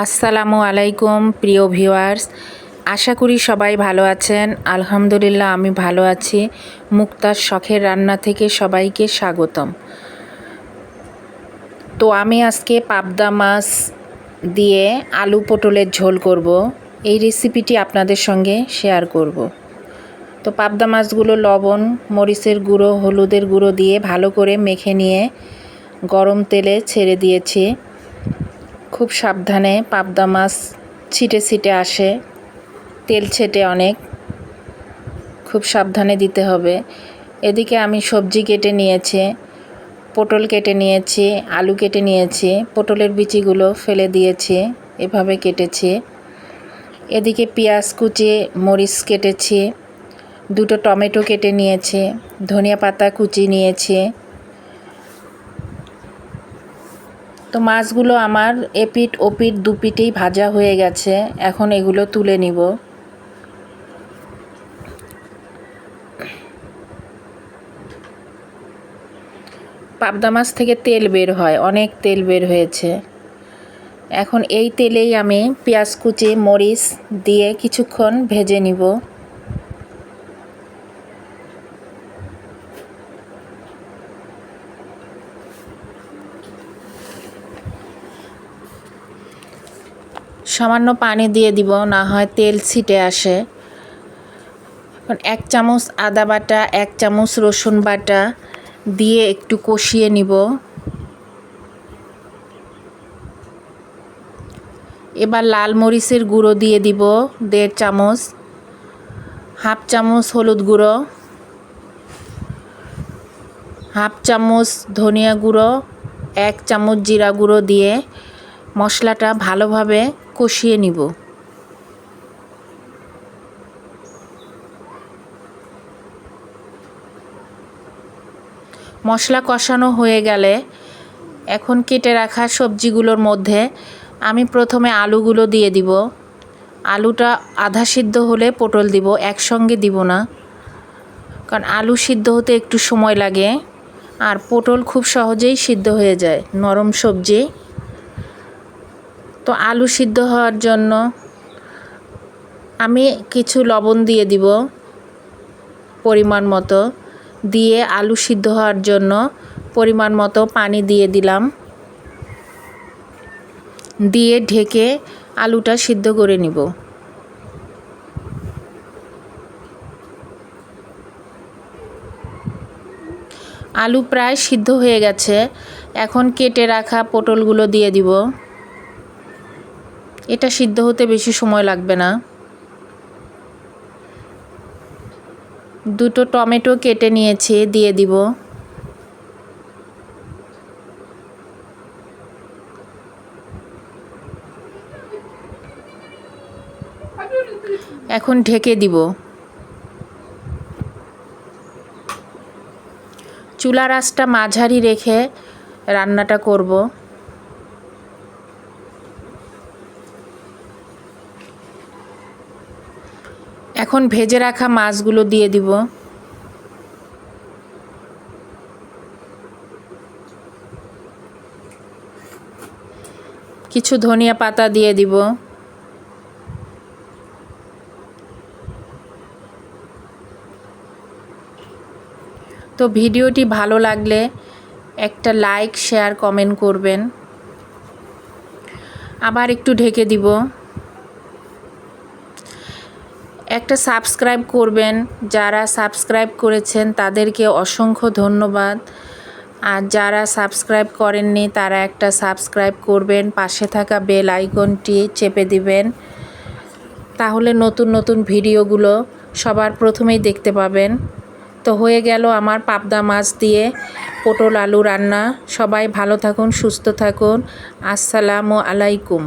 আসসালামু আলাইকুম, প্রিয় ভিউয়ার্স। আশা করি সবাই ভালো আছেন। আলহামদুলিল্লাহ, আমি ভালো আছি। মুক্তার শখের রান্না থেকে সবাইকে স্বাগতম। তো আমি আজকে পাবদা মাছ দিয়ে আলু পটলের ঝোল করব। এই রেসিপিটি আপনাদের সঙ্গে শেয়ার করব। তো পাবদা মাছগুলো লবণ, মরিচের গুঁড়ো, হলুদের গুঁড়ো দিয়ে ভালো করে মেখে নিয়ে গরম তেলে ছেড়ে দিয়েছি। খুব সাবধানে পাবদা মাছ ছিটে ছিটে আসে, তেল ছেটে অনেক। খুব সাবধানে দিতে হবে। এদিকে আমি সবজি কেটে নিয়েছি, পটল কেটে নিয়েছি, আলু কেটে নিয়েছি, পটলের বিচিগুলো ফেলে দিয়েছি, এভাবে কেটেছি। এদিকে পেঁয়াজ কুচি, মরিচ কেটেছি, দুটো টমেটো কেটে নিয়েছি, ধনিয়া পাতা কুচি নিয়েছি তো মাছগুলো আমার এপিট ওপিট দুপিটেই ভাজা হয়ে গেছে। এখন এগুলো তুলে নিব। পাবদা মাছ থেকে তেল বের হয়, অনেক তেল বের হয়েছে। এখন এই তেলেই আমি পেঁয়াজ কুচি, মরিচ দিয়ে কিছুক্ষণ ভেজে নিব। সামান্য পানি দিয়ে দিব, না হয় তেল ছিটে আসে। এক চামচ আদা বাটা, এক চামচ রসুন বাটা দিয়ে একটু কষিয়ে নিব। এবার লাল মরিচের গুঁড়ো দিয়ে দিব, দেড় চামচ। হাফ চামচ হলুদ গুঁড়ো। হাফ চামচ ধনিয়া গুঁড়ো। এক চামচ জিরা গুঁড়ো দিয়ে মশলাটা ভালোভাবে কষিয়ে নিব। মশলা কষানো হয়ে গেলে এখন কেটে রাখা সবজিগুলোর মধ্যে আমি প্রথমে আলুগুলো দিয়ে দিব। আলুটা আধা সিদ্ধ হলে পটল দিব, একসঙ্গে দিব না। কারণ আলু সিদ্ধ হতে একটু সময় লাগে আর পটল খুব সহজেই সিদ্ধ হয়ে যায়, নরম সবজি। তো আলু সিদ্ধ হওয়ার জন্য আমি কিছু লবণ দিয়ে দিব পরিমাণ মতো। দিয়ে আলু সিদ্ধ হওয়ার জন্য পরিমাণ মতো পানি দিয়ে দিলাম। দিয়ে ঢেকে আলুটা সিদ্ধ করে নিব। আলু প্রায় সিদ্ধ হয়ে গেছে। এখন কেটে রাখা পটলগুলো দিয়ে দিব। এটা সিদ্ধ হতে বেশি সময় লাগবে না। দুটো টমেটো কেটে নিয়েছি, দিয়ে দিব। এখন ঢেকে দিব। চুলা রাসটা মাঝারি রেখে রান্নাটা করব। এখন ভেজে রাখা মাছগুলো দিয়ে দিব। কিছু ধনিয়া পাতা দিয়ে দিব। তো ভিডিওটি ভালো লাগলে একটা লাইক, শেয়ার, কমেন্ট করবেন। আবার একটু ঢেকে দিব। একটা সাবস্ক্রাইব করবেন, যারা সাবস্ক্রাইব করেছেন তাদেরকে অসংখ্য ধন্যবাদ। আর যারা সাবস্ক্রাইব করেননি, তারা একটা সাবস্ক্রাইব করবেন, পাশে থাকা বেল আইকনটি চেপে দিবেন। তাহলে নতুন নতুন ভিডিওগুলো সবার প্রথমেই দেখতে পাবেন। তো হয়ে গেল আমার পাবদা মাছ দিয়ে পটল আলু রান্না। সবাই ভালো থাকুন, সুস্থ থাকুন। আসসালামু আলাইকুম।